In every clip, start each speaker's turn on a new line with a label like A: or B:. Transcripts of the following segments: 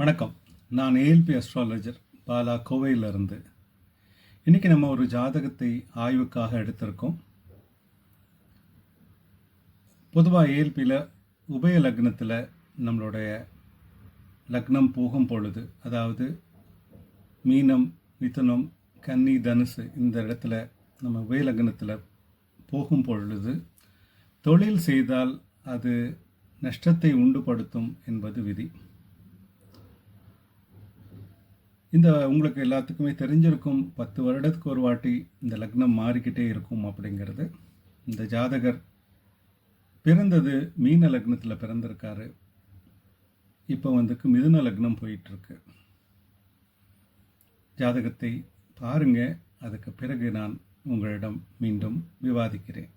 A: வணக்கம். நான் ALP astrologer Bala கோவையிலிருந்து. இன்றைக்கி நம்ம ஒரு ஜாதகத்தை ஆய்வுக்காக எடுத்திருக்கோம். பொதுவாக ஏஎல்பியில் உபய லக்னத்தில் நம்மளுடைய லக்னம் போகும் பொழுது அதாவது மீனம் மிதுனம் கன்னி தனுசு இந்த இடத்துல நம்ம உபய லக்னத்தில் போகும் பொழுது தொழில் செய்தால் அது நஷ்டத்தை உண்டுபடுத்தும் என்பது விதி. இந்த உங்களுக்கு எல்லாத்துக்குமே தெரிஞ்சிருக்கும் பத்து வருடத்துக்கு ஒரு வாட்டி இந்த லக்னம் மாறிக்கிட்டே இருக்கும் அப்படிங்கிறது. இந்த ஜாதகர் பிறந்தது மீன லக்னத்தில் பிறந்திருக்காரு. இப்போ வந்துக்கு மிதுன லக்னம் போயிட்டுருக்கு. ஜாதகத்தை பாருங்க. அதுக்கு பிறகு நான் உங்களிடம் மீண்டும் விவாதிக்கிறேன்.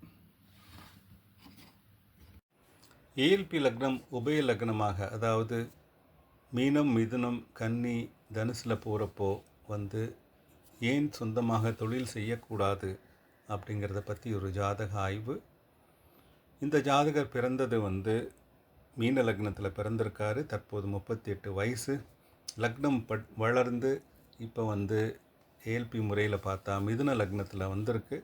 A: ஏஎல்பி லக்னம் உபய லக்னமாக அதாவது மீனம் மிதுனம் கன்னி தனுசில் போகிறப்போ வந்து ஏன் சொந்தமாக தொழில் செய்யக்கூடாது அப்படிங்கிறத பற்றி ஒரு ஜாதக ஆய்வு. இந்த ஜாதகர் பிறந்தது வந்து மீன லக்னத்தில் பிறந்திருக்காரு. தற்போது முப்பத்தி எட்டு வயசு. லக்னம் பட் வளர்ந்து இப்போ வந்து ஏஎல்பி முறையில் பார்த்தா மிதுன லக்னத்தில் வந்திருக்கு.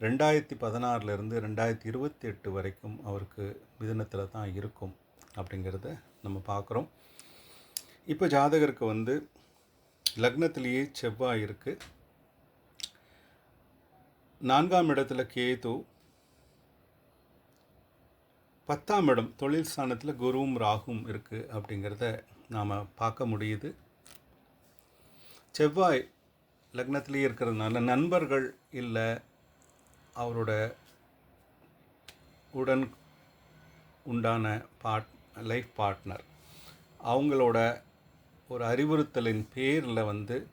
A: ரெண்டாயிரத்தி பதினாறுலேருந்து ரெண்டாயிரத்தி இருபத்தி எட்டு வரைக்கும் அவருக்கு மிதுனத்தில் தான் இருக்கும் அப்படிங்கிறத நம்ம பார்க்குறோம். இப்போ ஜாதகருக்கு வந்து லக்னத்திலேயே செவ்வாய் இருக்குது நான்காம் இடத்துல கேது. பத்தாம் இடம் தொழில் ஸ்தானத்தில் குருவும் ராகும் இருக்குது அப்படிங்கிறத நாம் பார்க்க முடியுது. செவ்வாய் லக்னத்திலேயே இருக்கிறதுனால நண்பர்கள் இல்லை அவரோட உடன் உண்டான பார்ட் லைஃப் பார்ட்னர் அவங்களோட ஒரு அறிவுறுத்தலின் பேரில் வந்து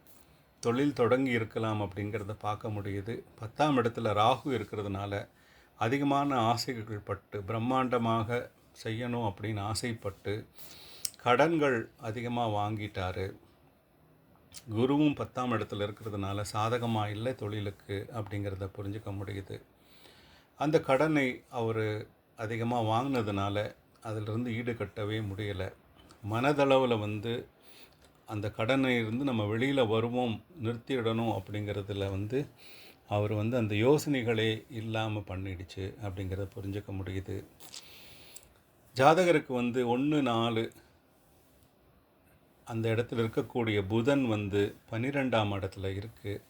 A: தொழில் தொடங்கி இருக்கலாம் அப்படிங்கிறத பார்க்க முடியுது. பத்தாம் இடத்துல ராகு இருக்கிறதுனால அதிகமான ஆசைகள் பட்டு பிரம்மாண்டமாக செய்யணும் அப்படின்னு ஆசைப்பட்டு கடன்கள் அதிகமாக வாங்கிட்டார். குருவும் பத்தாம் இடத்துல இருக்கிறதுனால சாதகமாக இல்லை தொழிலுக்கு அப்படிங்கிறத புரிஞ்சுக்க முடியுது. அந்த கடனை அவர் அதிகமாக வாங்கினதுனால அதிலிருந்து ஈடுகட்டவே முடியலை. மனதளவில் வந்து அந்த கடனை இருந்து நம்ம வெளியில் வருவோம் நிறுத்திடணும் அப்படிங்கிறதுல வந்து அவர் வந்து அந்த யோசனைகளே இல்லாமல் பண்ணிடுச்சு அப்படிங்கிறத புரிஞ்சுக்க முடியுது. ஜாதகருக்கு வந்து ஒன்று நாலு அந்த இடத்துல இருக்கக்கூடிய புதன் வந்து பன்னிரெண்டாம் இடத்துல இருக்குது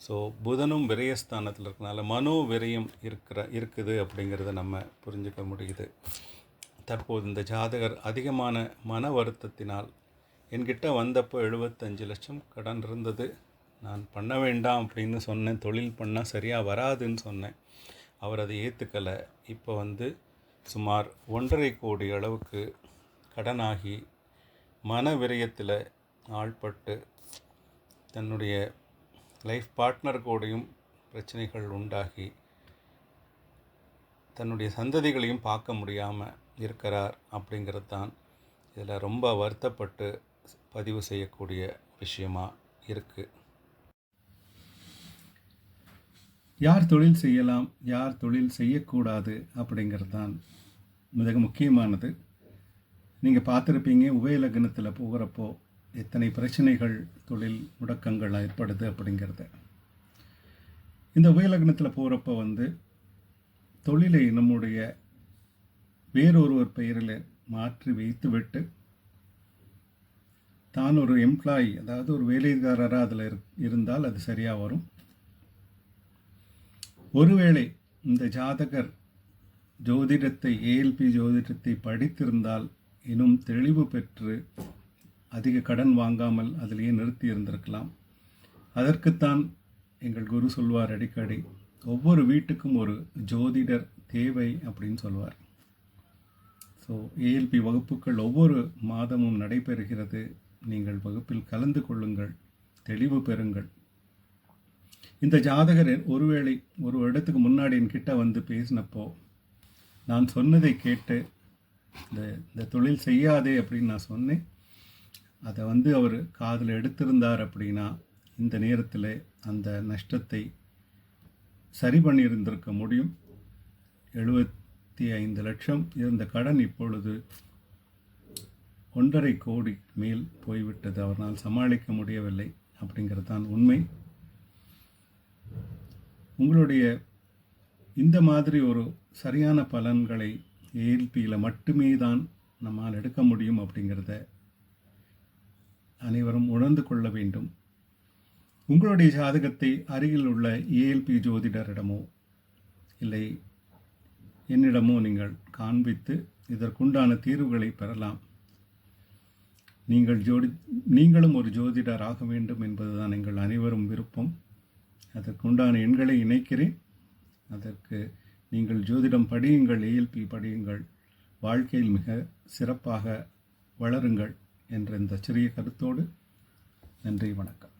A: ஸோ புதனும் விரயஸ்தானத்தில் இருக்கனால மனோ விரயம் இருக்கிற இருக்குது அப்படிங்கிறத நம்ம புரிஞ்சுக்க முடியுது. தற்போது இந்த ஜாதகர் அதிகமான மன வருத்தத்தினால் என்கிட்ட வந்தப்போ எழுபத்தஞ்சு லட்சம் கடன் இருந்தது. நான் பண்ண வேண்டாம் அப்படின்னு சொன்னேன். தொழில் பண்ணால் சரியாக வராதுன்னு சொன்னேன். அவர் அதை ஏற்றுக்கலை இப்போ வந்து சுமார் ஒன்றரை கோடி அளவுக்கு கடனாகி மன விரயத்தில் ஆள்பட்டு தன்னுடைய லைஃப் பார்ட்னர் கூடையும் பிரச்சனைகள் உண்டாகி தன்னுடைய சந்ததிகளையும் பார்க்க முடியாமல் இருக்கிறார் அப்படிங்கிறது தான் இதில் ரொம்ப வருத்தப்பட்டு பதிவு செய்யக்கூடிய விஷயமாக இருக்குது யார் தொழில் செய்யலாம் யார் தொழில் செய்யக்கூடாது அப்படிங்கிறது தான் மிக முக்கியமானது. நீங்கள் பார்த்துருப்பீங்க உபயலக்னத்தில் போகிறப்போ எத்தனை பிரச்சனைகள் தொழில் முடக்கங்கள் ஏற்படுது அப்படிங்கிறத. இந்த உபயலக்னத்தில் போகிறப்போ வந்து தொழிலை நம்முடைய வேறொருவர் பெயரில் மாற்றி வைத்துவிட்டு தான் ஒரு எம்ப்ளாயி அதாவது ஒரு வேலைக்காரராக அதில் இருந்தால் அது சரியாக வரும். ஒருவேளை இந்த ஜாதகர் ஜோதிடத்தை ஏஎல்பி ஜோதிடத்தை படித்திருந்தால் இன்னும் தெளிவு பெற்று அதிக கடன் வாங்காமல் அதிலேயே நிறுத்தி இருந்திருக்கலாம். அதற்குத்தான் எங்கள் குரு சொல்வார் அடிக்கடி ஒவ்வொரு வீட்டுக்கும் ஒரு ஜோதிடர் தேவை அப்படின்னு சொல்வார். ஸோ ஏஎல்பி வகுப்புகள் ஒவ்வொரு மாதமும் நடைபெறுகிறது. நீங்கள் வகுப்பில் கலந்து கொள்ளுங்கள் தெளிவு பெறுங்கள். இந்த ஜாதகர் ஒருவேளை ஒரு வருடத்துக்கு முன்னாடி என்கிட்ட வந்து பேசினப்போ நான் சொன்னதை கேட்டு இந்த இந்த தொழில் செய்யாதே அப்படின்னு நான் சொன்னேன். அதை வந்து அவர் காதில் எடுத்திருந்தார் அப்படின்னா இந்த நேரத்தில் அந்த நஷ்டத்தை சரி பண்ணியிருந்திருக்க முடியும். எழுபத்தி ஐந்து லட்சம் இருந்த கடன் இப்பொழுது ஒன்றரை கோடி மேல் போய்விட்டது. அவரால் சமாளிக்க முடியவில்லை அப்படிங்கிறது தான் உண்மை. உங்களுடைய இந்த மாதிரி ஒரு சரியான பலன்களை ஏஎல்பியில் மட்டுமே தான் நம்மால் எடுக்க முடியும் அப்படிங்கிறத அனைவரும் உணர்ந்து கொள்ள வேண்டும். உங்களுடைய ஜாதகத்தை அருகில் உள்ள ஏஎல்பி ஜோதிடரிடமோ இல்லை என்னிடமோ நீங்கள் காண்பித்து இதற்குண்டான தீர்வுகளை பெறலாம். நீங்கள் ஜோடி நீங்களும் ஒரு ஜோதிடர் ஆக வேண்டும் என்பதுதான் எங்கள் அனைவரும் விருப்பம். அதற்குண்டான எண்களை இணைக்கிறேன். அதற்கு நீங்கள் ஜோதிடம் படியுங்கள் ஏஎல்பி படியுங்கள் வாழ்க்கையில் மிக சிறப்பாக வளருங்கள் என்ற இந்த சிறிய கருத்தோடு நன்றி வணக்கம்.